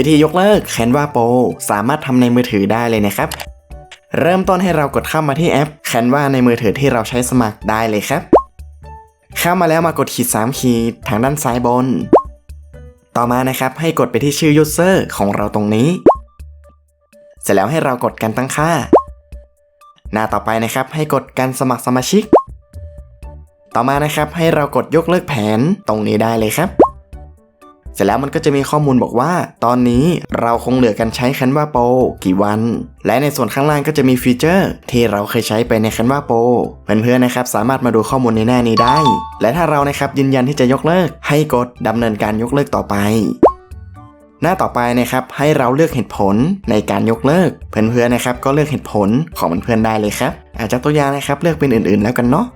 วิธียกเลิก Canva Pro สามารถทำในมือถือได้เลยนะครับ เริ่มต้นให้เรากดเข้ามาที่แอป Canva ในมือถือที่เราใช้สมัครได้เลยครับ เข้ามาแล้วมากดขีด 3 ขีดทางด้านซ้ายบน ต่อมานะครับให้กดไปที่ชื่อ user ของเราตรงนี้ เสร็จแล้วให้เรากดการตั้งค่า หน้าต่อไปนะครับให้กดการสมัครสมาชิก ต่อมานะครับให้เรากดยกเลิกแผนตรงนี้ได้เลยครับ สร็จแล้วมันก็จะมีข้อมูลบอกว่า ตอนนี้เราคงเหลือกันใช้ Canva Pro กี่วัน และในส่วนข้างล่างก็จะมีฟีเจอร์ ที่เราเคยใช้ไปใน Canva Pro เพื่อนๆนะครับสามารถมาดูข้อมูลในหน้านี้ได้ และถ้าเรานะครับยืนยันที่จะยกเลิก ให้กดดำเนินการยกเลิกต่อไปหน้าต่อไปนะครับให้เราเลือกเหตุผลในการยกเลิก เพื่อนๆนะครับก็เลือกเหตุผลของเพื่อนๆได้เลยครับ อาจจะตัวอย่างนะครับเลือกเป็นอื่นๆแล้วกันเนาะ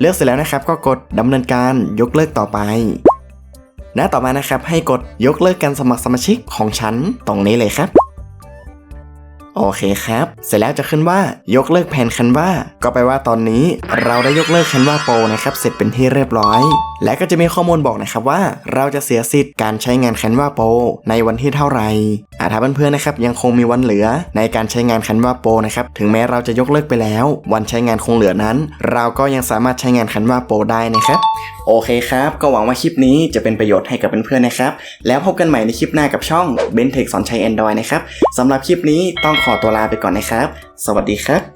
เลือกเสร็จแล้วนะครับก็กดดำเนินการยกเลิกต่อไป หน้าต่อมานะครับให้กดยกเลิกการสมัครสมาชิกของฉันตรงนี้เลยครับ โอเคครับ เสร็จแล้วจะขึ้นว่ายกเลิกแผนคันว่าก็แปลว่าตอนนี้เราได้ยกเลิกคันว่าโปรนะครับเสร็จเป็นที่เรียบร้อย และก็จะมีข้อมูลบอกนะครับว่า เราจะเสียสิทธิ์การใช้งานคันว่าโปรในวันที่เท่าไหร่ แต่ถ้าเพื่อนๆนะครับยังคงมีวันเหลือ ในการใช้งานคันวาโปนะครับถึงแม้เราจะยกเลิกไปแล้ว วันใช้งานคงเหลือนั้น เราก็ยังสามารถใช้งานคันวาโปได้นะครับโอเคครับ ก็หวังว่าคลิปนี้จะเป็นประโยชน์ให้กับเพื่อนๆนะครับ แล้วพบกันใหม่ในคลิปหน้ากับช่อง b e n t e c h สอนใช้ Android นะครับสำหรับคลิปนี้ต้องขอตัวลาไปก่อนนะครับ สวัสดีครับ